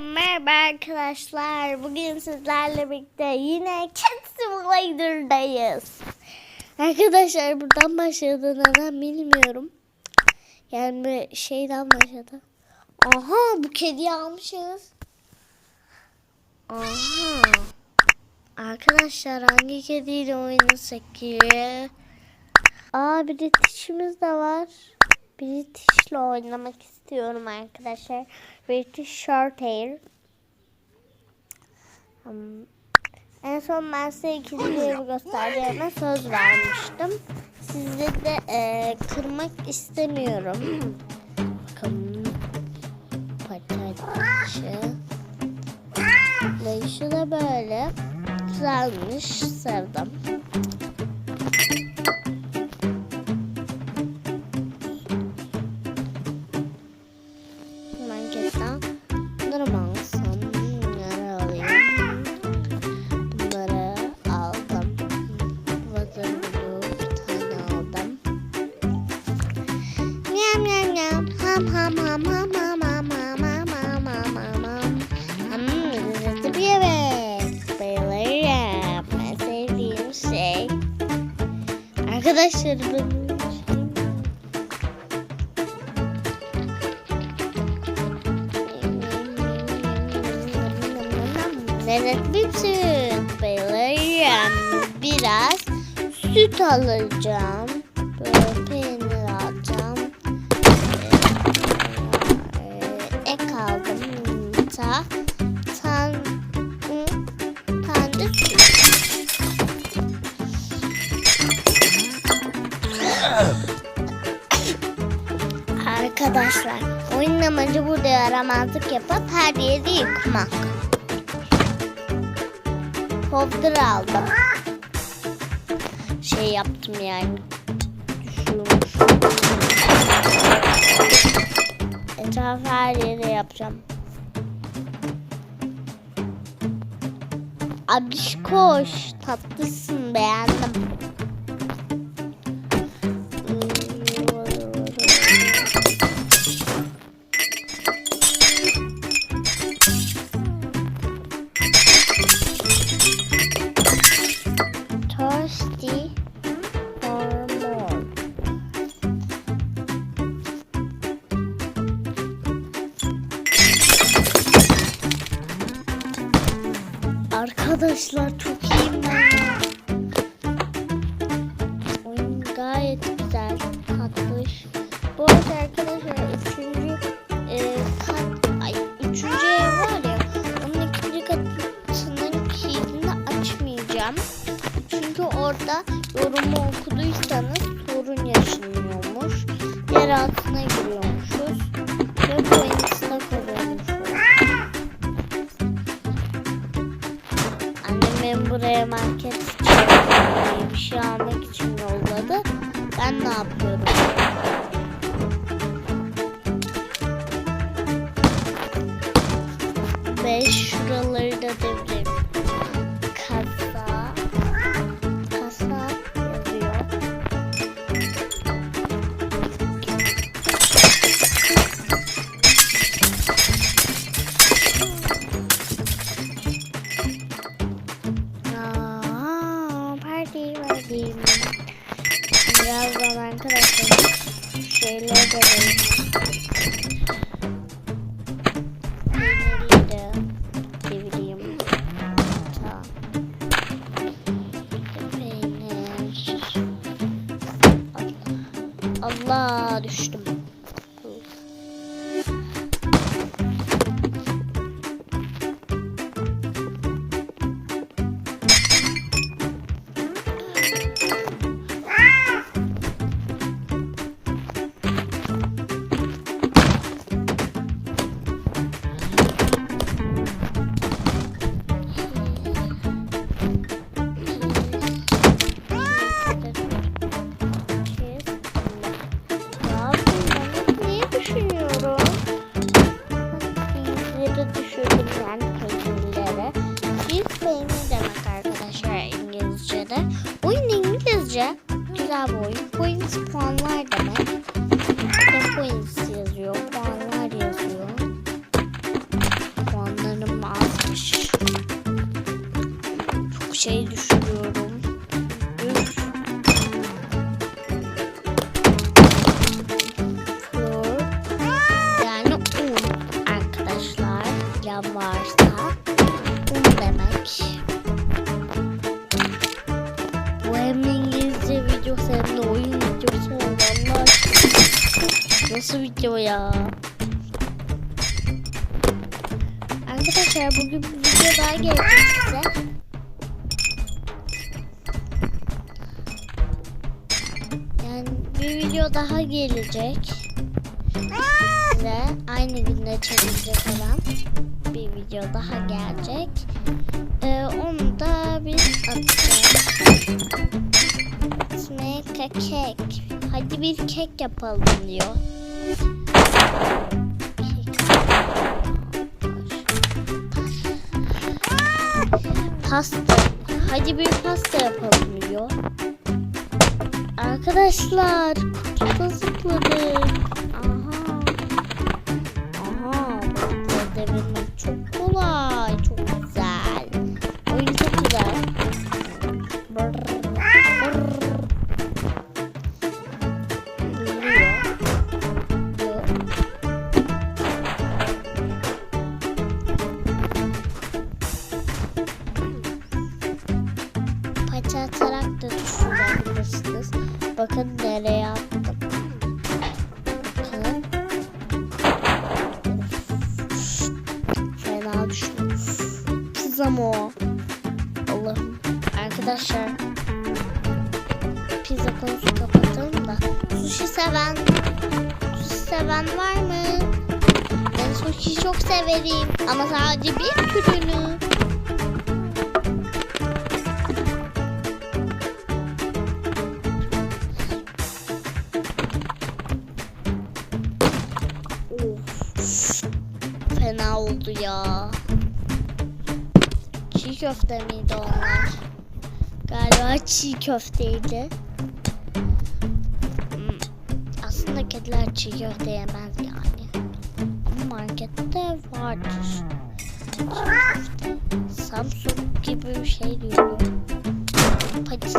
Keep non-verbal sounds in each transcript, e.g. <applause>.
merhaba arkadaşlar. Bugün sizlerle birlikte yine Cat Simulator'dayız. Arkadaşlar buradan başladı neden bilmiyorum. Yani bir şeyden başladı. Aha bu kediyi almışız. Aha. Arkadaşlar hangi kediyle oynasak ki? Aa bir de dişimiz de var. British'le oynamak istiyorum arkadaşlar. British Short Hair. Hmm. En son ben size ikinci göstereceğime söz vermiştim. Sizi de e, kırmak istemiyorum. Bakın patates. Layışı da böyle. Güzelmiş. Sevdim. Ham ham ham ham ham ham ham ham ham ham ham ham. Hmm, bir şey. Arkadaşlar benim Lezzetli süt. Bayılırım. Biraz süt alacağım. Arkadaşlar oyunun amacı burada yaramazlık yapıp her yeri yıkmak. Powder aldım. Şey yaptım yani. Düşürmüş. Etrafı her yere yapacağım. Abiş koş. Tatlısın beğendim. Arkadaşlar çok iyiyim ben. Oyun gayet güzel, tatlış. Bu arada arkadaşlar üçüncü e, kat, ay, üçüncü ev var ya, onun ikinci katının kilidini açmayacağım. Çünkü orada yorumu okuduysanız sorun yaşanıyormuş. Yer altına şuraları da devreyim. Kasa. Kasa yazıyor. Aa, parti parti. Birazdan arkadaşlar şeyler de. Arkadaşlar bugün bir video daha gelecek size. Yani bir video daha gelecek. Size aynı günde çekilecek olan bir video daha gelecek. Ee, onu da biz atacağız. A cake. Hadi bir kek yapalım diyor. Pasta. Hadi bir pasta yapalım diyor. Arkadaşlar kutuda zıpladık. Aha. Aha. Bu devirmek çok kolay. Bakın. Fena düştüm. Pizza mı o? Allah'ım. Arkadaşlar. Pizza konusu kapatalım da. Sushi seven. Sushi seven var mı? Ben sushi çok severim. Ama sadece bir türünü. Oldu ya. Çiğ köfte miydi onlar? Galiba çiğ köfteydi. Hmm, Aslında kediler çiğ köfte yemez yani. Ama markette vardır. Samsung gibi bir şey diyorum. Pati.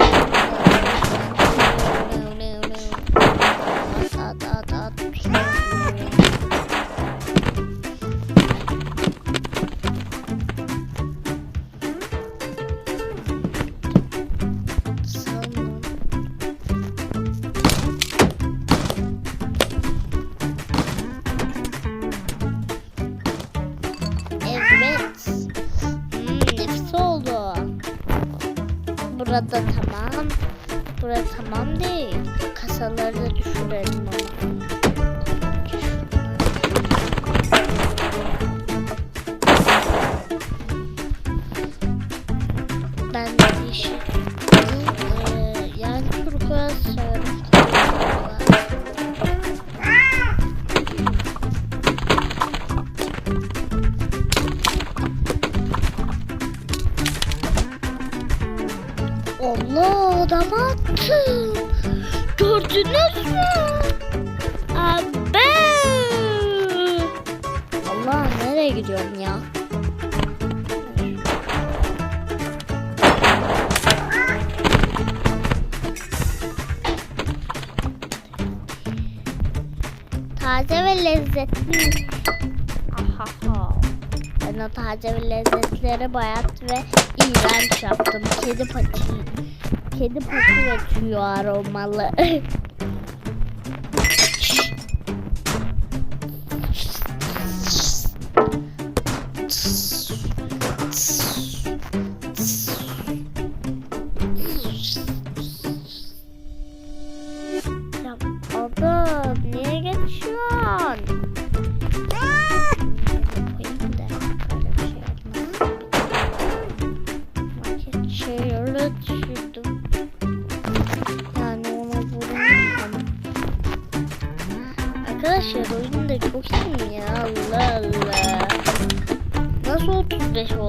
Burada Allah adam attım. Gördünüz mü? Abi. Allah nereye gidiyorum ya? Taze ve lezzetli. Ahaha. Ben o taze ve lezzetleri bayat ve iğrenç yaptım. Kedi pati. Kedi pati ve tüy aromalı. <laughs>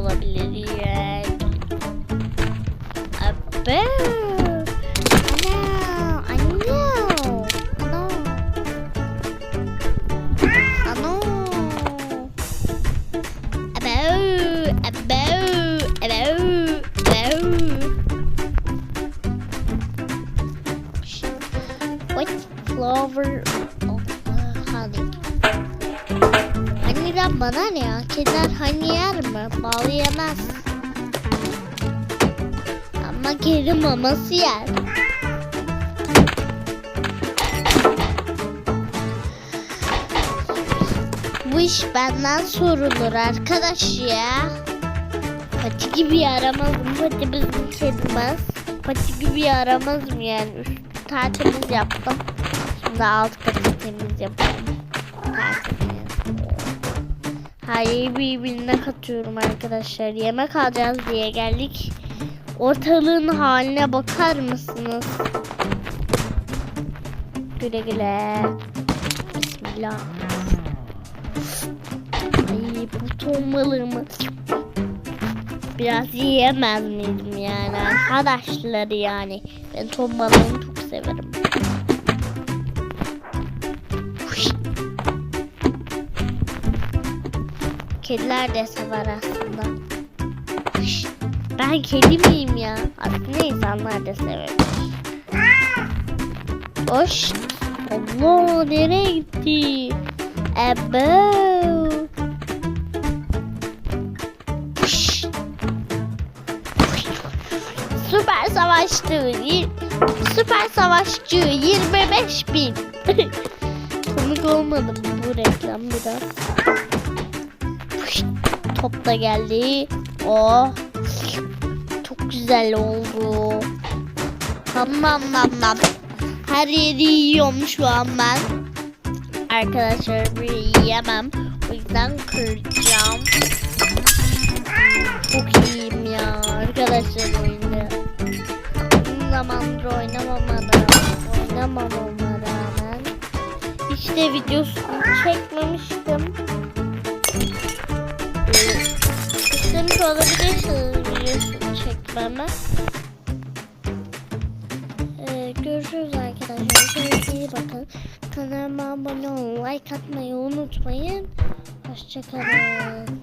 olabilir yani. Abi. Ana, A ana. Ana. Abou, abou. What flower honey? Abo, abo, abo. ya. Kediler hani yer mi? Bal yemez. Ama kedi maması yer. Bu iş benden sorulur arkadaş ya. Pati gibi yaramazım. Pati bizim kedimiz. Pati gibi yaramazım yani. Üstü tertemiz yaptım. Şimdi alt katı temiz yapalım. Her yeri birbirine katıyorum arkadaşlar. Yemek alacağız diye geldik. Ortalığın haline bakar mısınız? Güle güle. Bismillah. Ay bu ton balığımı biraz yiyemez miydim yani arkadaşlar yani. Ben ton balığını çok severim. Kediler de sever aslında. Ben kedi miyim ya? Aslında insanlar da sever. Hoş. Allah nereye gitti? Huş. Süper savaşçı. Süper savaşçı 25 bin. <laughs> Komik olmadı bu reklam biraz? Top da geldi. Oh. Çok güzel oldu. Nam nam. Her yeri yiyorum şu an ben. Arkadaşlar bir yiyemem. O yüzden kıracağım. Çok iyiyim ya arkadaşlar oyunda. Uzun zamandır oynamama rağmen, oynamamama rağmen işte videosunu çekmemiştim. İstemiş olabilirsiniz videosunu çekmeme. Ee, görüşürüz arkadaşlar. Kendinize iyi bakın. Kanalıma abone olun, like atmayı unutmayın. Hoşçakalın.